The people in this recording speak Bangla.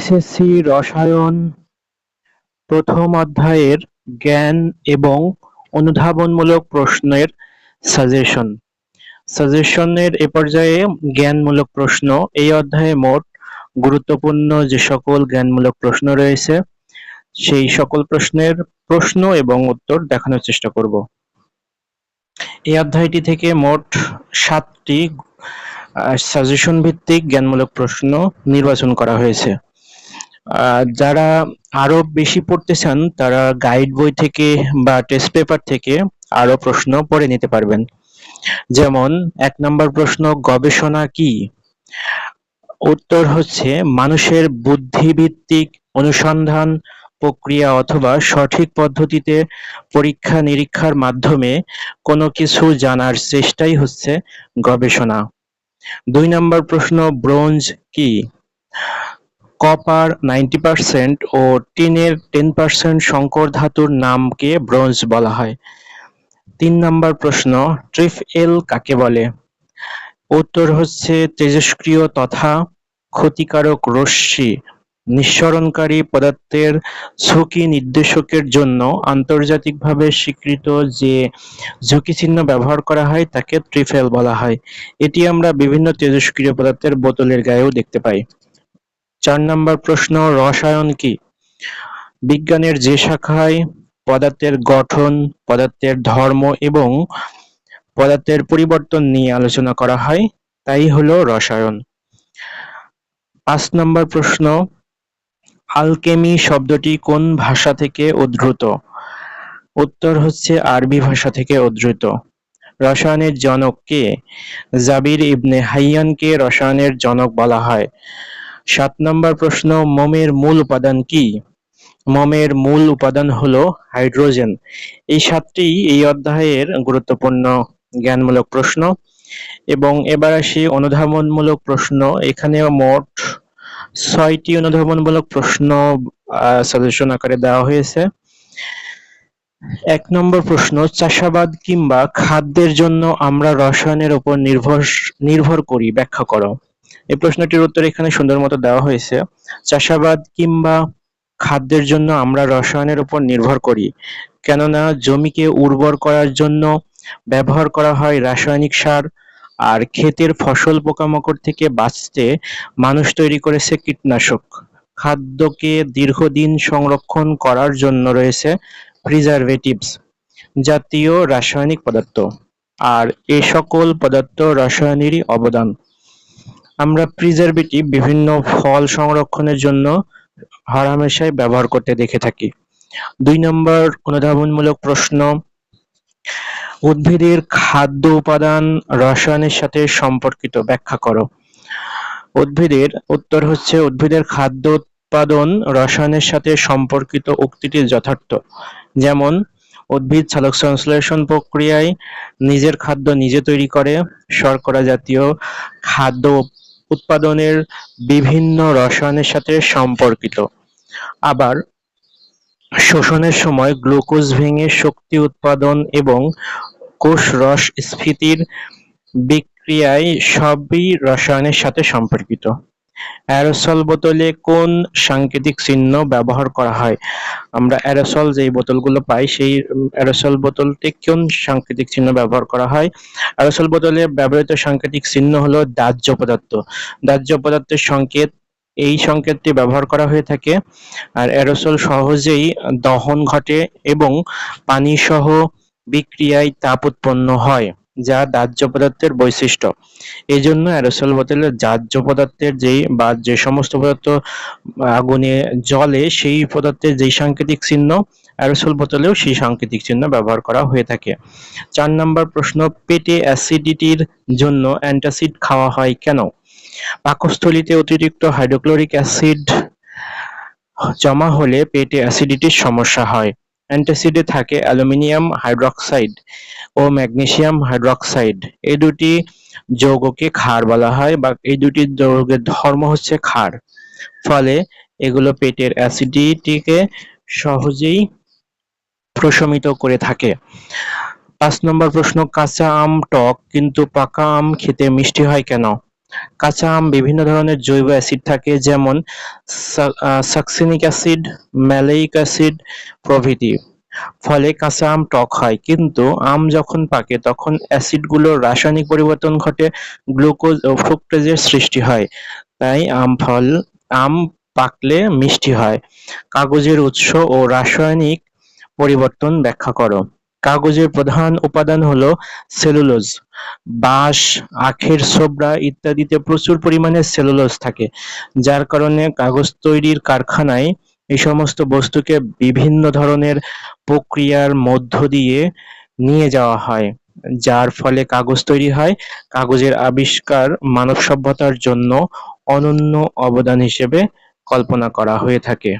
এসএসসি রসায়ন প্রথম অধ্যায়ের জ্ঞান এবং অনুধাবনমূলক প্রশ্নের সাজেশন সাজেশনের এ পর্যায়ে জ্ঞানমূলক প্রশ্ন। এই অধ্যায়ে মোট গুরুত্বপূর্ণ যে সকল জ্ঞানমূলক প্রশ্ন রয়েছে, সেই সকল প্রশ্নের প্রশ্ন এবং উত্তর দেখানোর চেষ্টা করব। এই অধ্যায়টি থেকে মোট সাতটি সাজেশন ভিত্তিক জ্ঞানমূলক প্রশ্ন নির্বাচন করা হয়েছে। যারা আরও বেশি পড়তে চান, তারা গাইড বই থেকে বা টেস্ট পেপার থেকে আরও প্রশ্ন পড়ে নিতে পারবেন। যেমন, এক নম্বর প্রশ্ন, গবেষণা কি? উত্তর হচ্ছে, মানুষের বুদ্ধিভিত্তিক অনুসন্ধান প্রক্রিয়া অথবা সঠিক পদ্ধতিতে পরীক্ষা নিরীক্ষার মাধ্যমে কোনো কিছু জানার চেষ্টাই হচ্ছে গবেষণা। দুই নম্বর প্রশ্ন, ব্রোঞ্জ কি? কপার নাইনটি পার্সেন্ট ও টিনের টেন পার্সেন্ট সংকর ধাতুর নামকে ব্রোঞ্জ বলা হয়। তিন নম্বর প্রশ্ন, ট্রিফ এল কাকে বলে? উত্তর হচ্ছে তেজস্ক্রিয় তথা ক্ষতিকারক রশ্মি, নিঃসরণকারী পদার্থের ঝুঁকি নির্দেশকের জন্য আন্তর্জাতিকভাবে স্বীকৃত যে ঝুঁকি চিহ্ন ব্যবহার করা হয় তাকে ট্রিফেল বলা হয়। এটি আমরা বিভিন্ন তেজস্ক্রিয় পদার্থের বোতলের গায়েও দেখতে পাই। চার নম্বর প্রশ্ন, রসায়ন কি? বিজ্ঞানের যে শাখায় পদার্থের গঠন, পদার্থের ধর্ম এবং পদার্থের পরিবর্তন নিয়ে আলোচনা করা হয়, তাই হলো রসায়ন। পাঁচ নম্বর প্রশ্ন, আলকেমি শব্দটি কোন ভাষা থেকে উদ্ভূত উত্তর হচ্ছে আরবি ভাষা থেকে উদ্ধৃত। রসায়নের জনক কে? জাবির ইবনে হাইয়ানকে রসায়নের জনক বলা হয়। সাত নম্বর প্রশ্ন, মোমের মূল উপাদান কি? মমের মূল উপাদান হলো হাইড্রোজেন। এই সাতটি এই অধ্যায়ের গুরুত্বপূর্ণ জ্ঞানমূলক প্রশ্ন। এবং এবার আসি অনুধাবনমূলক প্রশ্ন। এখানে মোট ছয়টি অনুধাবনমূলক প্রশ্ন সাজেশন আকারে দেওয়া হয়েছে। এক নম্বর প্রশ্ন, চাষাবাদ কিংবা খাদ্যের জন্য আমরা রসায়নের উপর নির্ভর নির্ভর করি। ব্যাখ্যা করো। এই প্রশ্নটির উত্তর এখানে সুন্দর মতো দেওয়া হয়েছে। চাষাবাদ কিংবা খাদ্যের জন্য আমরা রসায়নের উপর নির্ভর করি। কেননা জমিকে উর্বর করার জন্য ব্যবহার করা হয় রাসায়নিক সার, আর ক্ষেতের ফসল পোকামাকড় থেকে বাঁচতে মানুষ তৈরি করেছে কীটনাশক। খাদ্যকে দীর্ঘদিন সংরক্ষণ করার জন্য রয়েছে প্রিজারভেটিভস জাতীয় রাসায়নিক পদার্থ, আর এ সকল পদার্থ রসায়নেরই অবদান। আমরা প্রিজারভেটিভ বিভিন্ন ফল সংরক্ষণের জন্য হরহামেশাই ব্যবহার করতে দেখে থাকি। দুই নম্বর অনুধাবনমূলক প্রশ্ন, উদ্ভিদের খাদ্য উপাদান রসায়নের সাথে সম্পর্কিত ব্যাখ্যা করো। উদ্ভিদের, উত্তর হচ্ছে উদ্ভিদের খাদ্য উৎপাদন রসায়নের সাথে সম্পর্কিত উক্তিটি যথার্থ। যেমন, উদ্ভিদ সালোক সংশ্লেষণ প্রক্রিয়ায় নিজের খাদ্য নিজে তৈরি করে, শর্করা জাতীয় খাদ্য উৎপাদনের বিভিন্ন রসায়নের সাথে সম্পর্কিত। আবার, শোষণের সময় গ্লুকোজ ভেঙে শক্তি উৎপাদন এবং কোষ রস স্ফীতির বিক্রিয়ায় সবই রসায়নের সাথে সম্পর্কিত। অ্যারোসল বোতলে কোন সাংকেতিক চিহ্ন ব্যবহার করা হয়? আমরা অ্যারোসল যেই বোতলগুলো পাই, সেই অ্যারোসল বোতলতে কোন সাংকেতিক চিহ্ন ব্যবহার করা হয়? অ্যারোসল বোতলে ব্যবহৃত সাংকেতিক চিহ্ন হলো দাহ্য পদার্থ। দাহ্য পদার্থের সংকেত, এই সংকেতটি ব্যবহার করা হয়ে থাকে। আর অ্যারোসল সহজেই দহন ঘটে এবং পানি সহ বিক্রিয়ায় তাপ উৎপন্ন হয়। যা দাহ্য পদার্থের বৈশিষ্ট্য। এই জন্য অ্যারোসল বোতলে দাহ্য পদার্থের যেই বা যে সমস্ত পদার্থ আগুনে জলে সেই পদার্থের যেই সাংকেতিক চিহ্ন, অ্যারোসল বোতলেও সেই সাংকেতিক চিহ্ন ব্যবহার করা হয়ে থাকে। চার নম্বর প্রশ্ন, পেটে অ্যাসিডিটির জন্য অ্যান্টাসিড খাওয়া হয় কেন? পাকস্থলীতে অতিরিক্ত হাইড্রোক্লোরিক অ্যাসিড জমা হলে পেটে অ্যাসিডিটির সমস্যা হয়। অ্যান্টাসিডে থাকে অ্যালুমিনিয়াম হাইড্রক্সাইড ও ম্যাগনেসিয়াম হাইড্রক্সাইড। এই দুটি যৌগকে ক্ষার বলা হয় বা এই দুটি যৌগের ধর্ম হচ্ছে ক্ষার। ফলে এগুলো পেটের অ্যাসিডিটিকে সহজেই প্রশমিত করে থাকে। পাঁচ নম্বর প্রশ্ন, কাঁচা আম টক, কিন্তু পাকা আম খেতে মিষ্টি হয় কেন? কাঁচা আম বিভিন্ন ধরনের জৈব অ্যাসিড থাকে যেমন সাকসিনিক অ্যাসিড, ম্যালেইক অ্যাসিড প্রভৃতি। ফলে কাঁচা আম টক হয় কিন্তু আম যখন পাকে তখন অ্যাসিডগুলোর রাসায়নিক পরিবর্তন ঘটে গ্লুকোজ ও ফ্রুকটোজের সৃষ্টি হয় তাই আম ফল আম পাকলে মিষ্টি হয়। কাগজের উৎস ও রাসায়নিক পরিবর্তন ব্যাখ্যা করো। কাগজের প্রধান উপাদান হলো সেলুলোজ। বাঁশ, আখের ছোবড়া ইত্যাদিতে প্রচুর পরিমাণে সেলুলোজ থাকে যার কারণে কাগজ তৈরির কারখানায় এই সমস্ত বস্তুকে বিভিন্ন ধরনের প্রক্রিয়ার মধ্য দিয়ে নিয়ে যাওয়া হয় যার ফলে কাগজ তৈরি হয় কাগজের আবিষ্কার মানব সভ্যতার জন্য অনন্য অবদান হিসেবে কল্পনা করা হয়ে থাকে